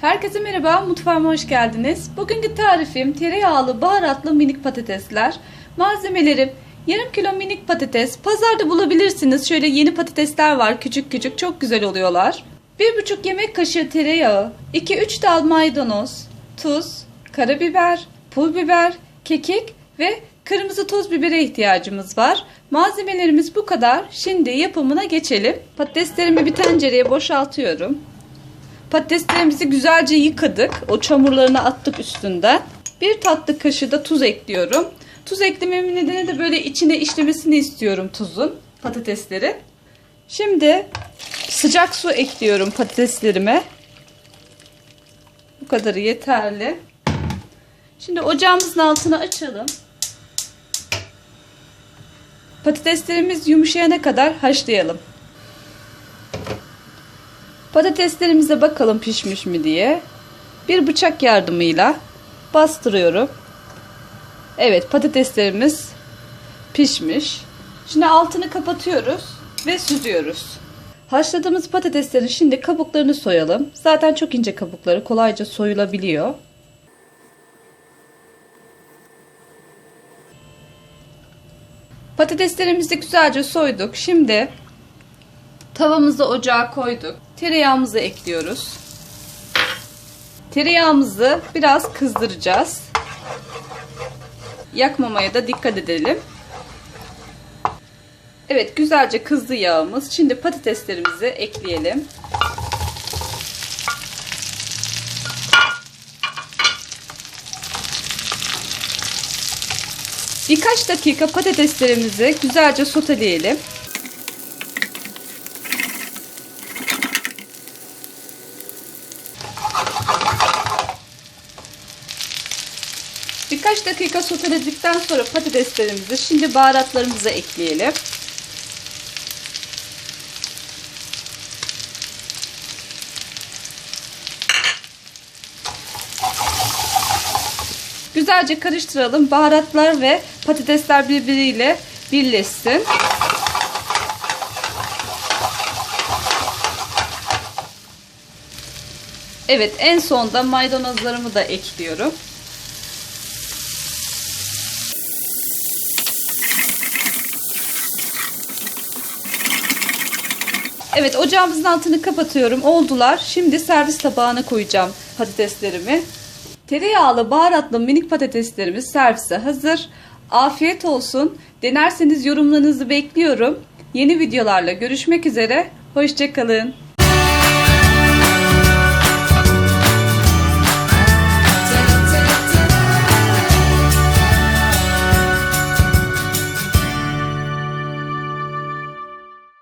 Herkese merhaba, mutfağıma hoş geldiniz. Bugünkü tarifim tereyağlı baharatlı minik patatesler. Malzemelerim yarım kilo minik patates. Pazarda bulabilirsiniz. Şöyle yeni patatesler var küçük küçük çok güzel oluyorlar. 1,5 yemek kaşığı tereyağı, 2-3 dal maydanoz, tuz, karabiber, pul biber, kekik ve kırmızı toz bibere ihtiyacımız var. Malzemelerimiz bu kadar. Şimdi yapımına geçelim. Patateslerimi bir tencereye boşaltıyorum. Patateslerimizi güzelce yıkadık. O çamurlarını attık üstünden. Bir tatlı kaşığı da tuz ekliyorum. Tuz eklememin nedeni de böyle içine işlemesini istiyorum tuzun patatesleri. Şimdi sıcak su ekliyorum patateslerime. Bu kadarı yeterli. Şimdi ocağımızın altını açalım. Patateslerimiz yumuşayana kadar haşlayalım. Patateslerimize bakalım pişmiş mi diye. Bir bıçak yardımıyla bastırıyorum. Evet patateslerimiz pişmiş. Şimdi altını kapatıyoruz ve süzüyoruz. Haşladığımız patateslerin şimdi kabuklarını soyalım. Zaten çok ince kabukları kolayca soyulabiliyor. Patateslerimizi güzelce soyduk. Şimdi tavamızı ocağa koyduk. Tereyağımızı ekliyoruz. Tereyağımızı biraz kızdıracağız. Yakmamaya da dikkat edelim. Evet güzelce kızdı yağımız. Şimdi patateslerimizi ekleyelim. Birkaç dakika patateslerimizi güzelce soteleyelim. Birkaç dakika soteledikten sonra patateslerimizi şimdi baharatlarımızı ekleyelim. Güzelce karıştıralım. Baharatlar ve patatesler birbiriyle birleşsin. Evet en sonda maydanozlarımı da ekliyorum. Evet ocağımızın altını kapatıyorum. Oldular. Şimdi servis tabağına koyacağım patateslerimi. Tereyağlı baharatlı minik patateslerimiz servise hazır. Afiyet olsun. Denerseniz yorumlarınızı bekliyorum. Yeni videolarla görüşmek üzere. Hoşçakalın.